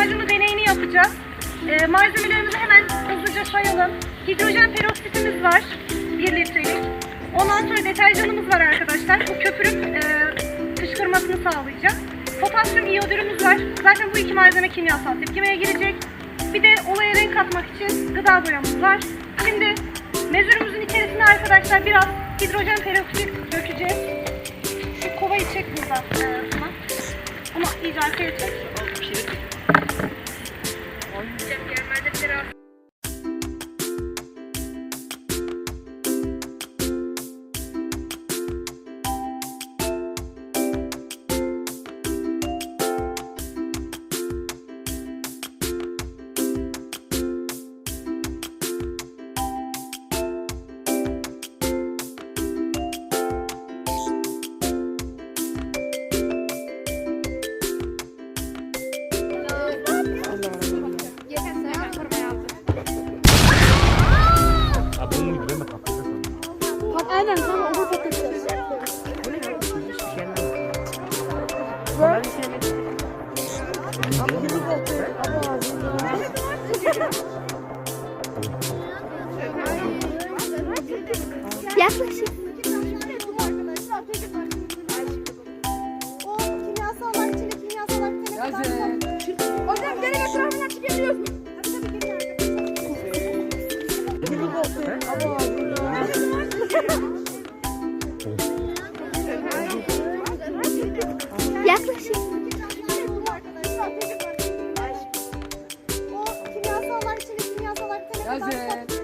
macunu deneyini yapacağız. Ee, malzemelerimizi hemen hızlıca sayalım. Hidrojen peroksitimiz var. 1 litrelik. Ondan sonra deterjanımız var arkadaşlar. Bu köpürüp e, fışkırmasını sağlayacak. Potasyum iyodürümüz var. Zaten bu iki malzeme kimyasal tepkimeye girecek. Bir de olaya renk katmak için gıda boyamız var. Şimdi mezürümüzün içerisine arkadaşlar biraz hidrojen peroksit dökeceğiz. Şu kovayı çek buradan e. Bunu iyice arkaya çek. Thank you. Aynen sana onu takacağız. Yaklaşık. O kimyasallar içinde kimyasallar bir tane kadar- Hocam gene etrafına çıkabiliyorsun. Hazır.